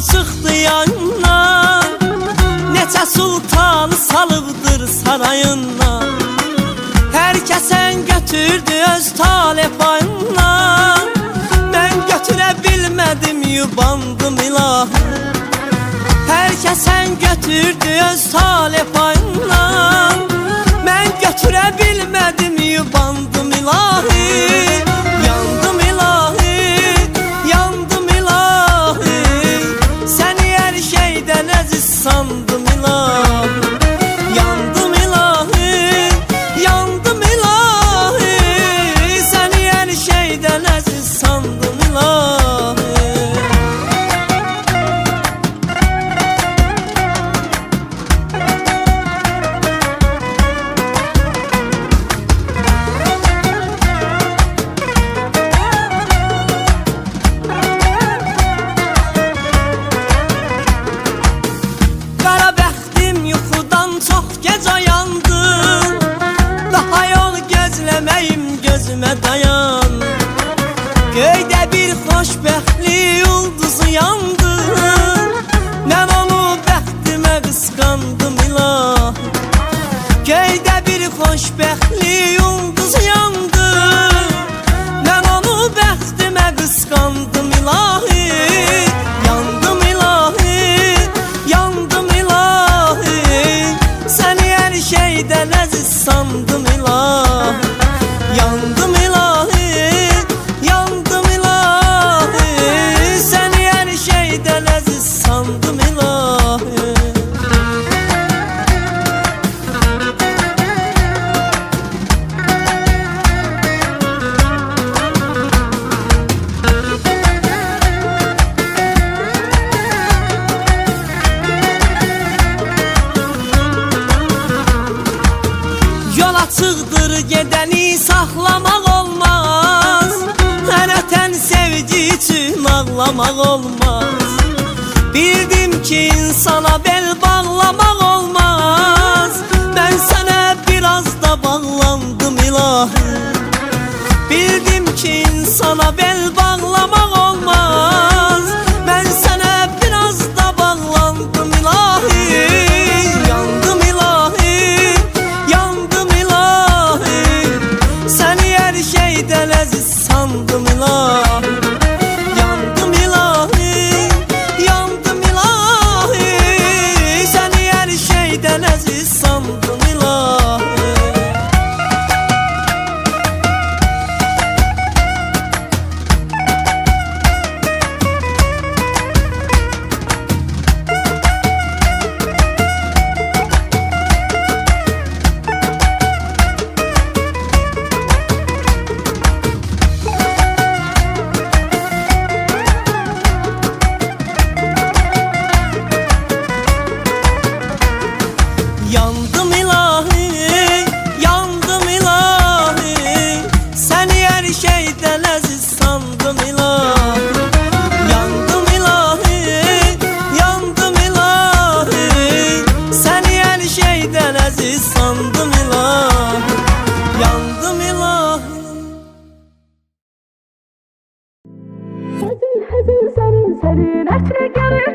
Yolu çıktı yanına Neçə sultan salıbdır sarayına Herkesen götürdü öz talep ayına Ben götüre bilmedim yubandım ilah Herkesen götürdü öz talep ayına çox gec ayandım Daha yol gözləməyim gözümə dayan. Göydə bir xoşbəxtli ulduzu yandı Mən onu bəxtimə qısqandım ilah. Göydə bir xoşbəxtli ulduz yandı Mən onu bəxtimə qısqandım ilah. sandım ilah. aşıktır gedeni saklamak olmaz. Her öten sevgi için ağlamak olmaz. Bildim ki insana bel bağlamak olmaz. Ben sana biraz da bağlandım ilahım. Bildim ki insana bel bağlamak olmaz. Ellerin etine gelin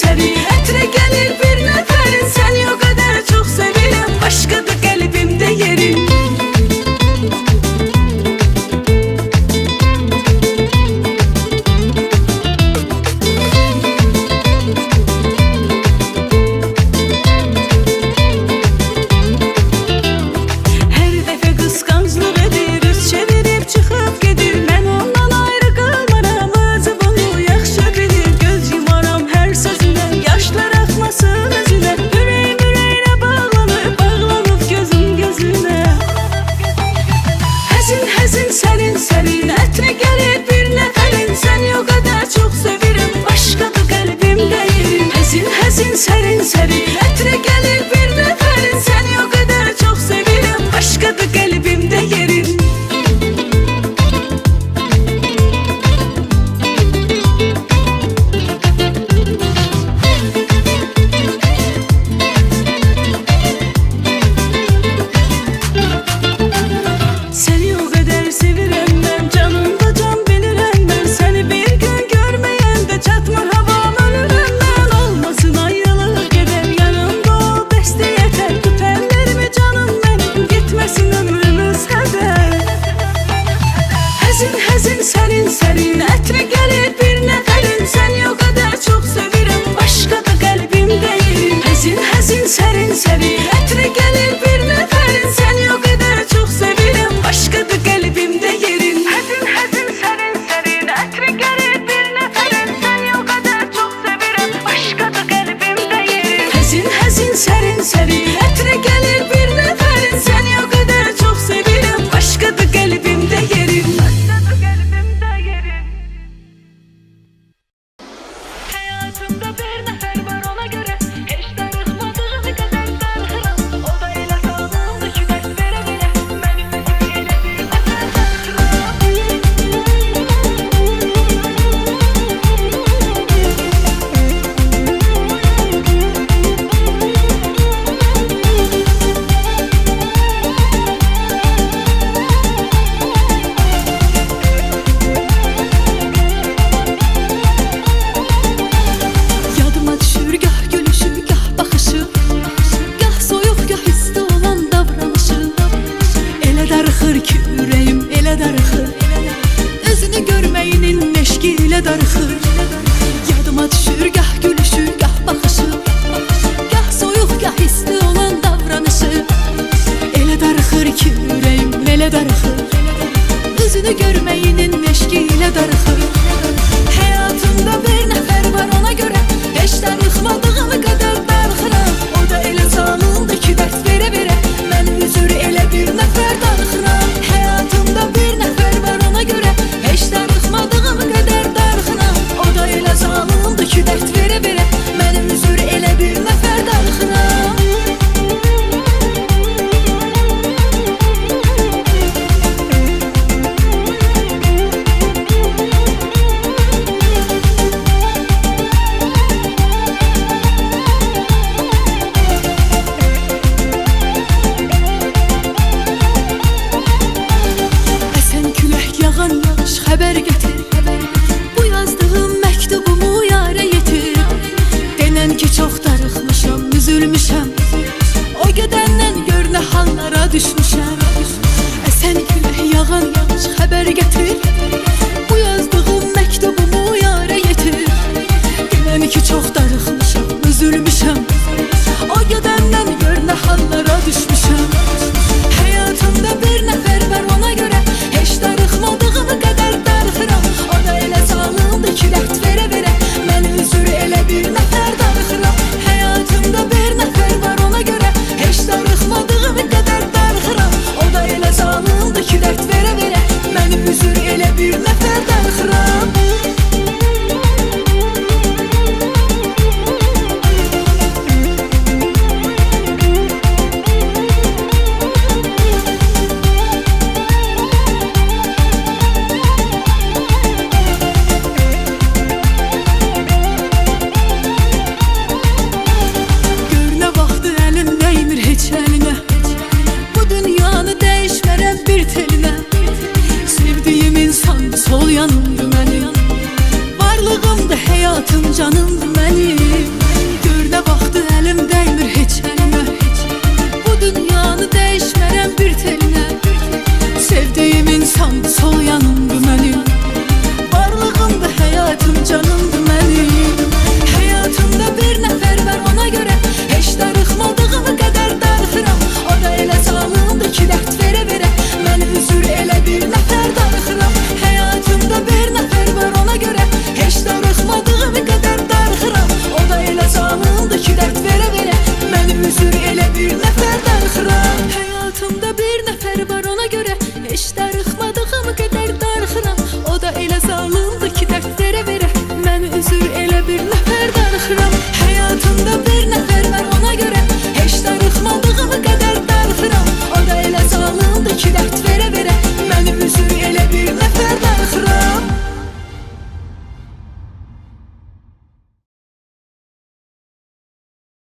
sevilen haber getir. Bu yazdığım mektubumu yare yetir Denen ki çok darıxmışam, üzülmüşəm O gedəndən gör nə hallara düşmüşəm Əsən e külək yağan yağış xəbər getir. Bu yazdığım mektubumu yare yetir Denen ki çok darıxmışam